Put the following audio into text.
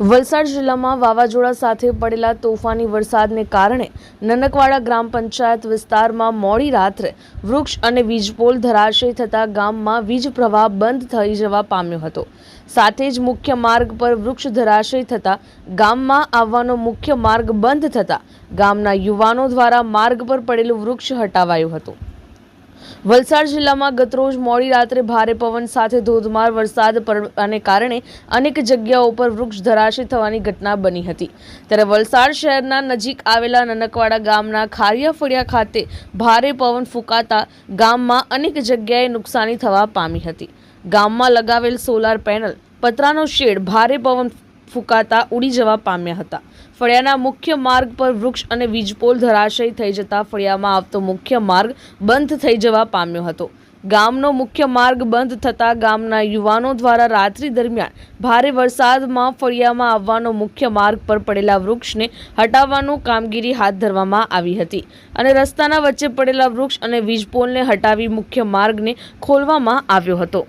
વલસાડ જિલ્લામાં વાવાઝોડા સાથે પડેલા તોફાની વરસાદને કારણે નનકવાડા ગ્રામ પંચાયત વિસ્તારમાં મોડી રાત્રે વૃક્ષ અને વીજપોલ ધરાશય થતાં ગામમાં વીજ પ્રવાહ બંધ થઈ જવા પામ્યો હતો. સાથે જ મુખ્ય માર્ગ પર વૃક્ષ ધરાશય થતાં ગામમાં આવવાનો મુખ્ય માર્ગ બંધ થતાં ગામના યુવાનો દ્વારા માર્ગ પર પડેલું વૃક્ષ હટાવાયું હતું. વલસાડ જિલ્લામાં ગતરોજ મોડી રાત્રે ભારે પવન સાથે ધોધમાર વરસાદ પડવાને કારણે અનેક જગ્યાઓ પર વૃક્ષ ધરાશય થવાની ઘટના બની હતી. ત્યારે વલસાડ શહેરના નજીક આવેલા નનકવાડા ગામના ખારિયા ફળિયા ખાતે ભારે પવન ફૂંકાતા ગામમાં અનેક જગ્યાએ નુકસાની થવા પામી હતી. ગામમાં લગાવેલ સોલાર પેનલ, પતરાનો શેડ, ભારે પવન ફૂંકાતા ઉડી જવા પામ્યા હતા. ફળિયાના મુખ્ય માર્ગ પર વૃક્ષ અને વીજપોલ ધરાશય થઈ જતા ફળિયામાં આવતો મુખ્ય માર્ગ બંધ થઈ જવા પામ્યો હતો. ગામનો મુખ્ય માર્ગ બંધ થતાં ગામના યુવાનો દ્વારા રાત્રિ દરમિયાન ભારે વરસાદમાં ફળિયામાં આવવાનો મુખ્ય માર્ગ પર પડેલા વૃક્ષને હટાવવાનું કામગીરી હાથ ધરવામાં આવી હતી અને રસ્તાના વચ્ચે પડેલા વૃક્ષ અને વીજપોલને હટાવી મુખ્ય માર્ગને ખોલવામાં આવ્યો હતો.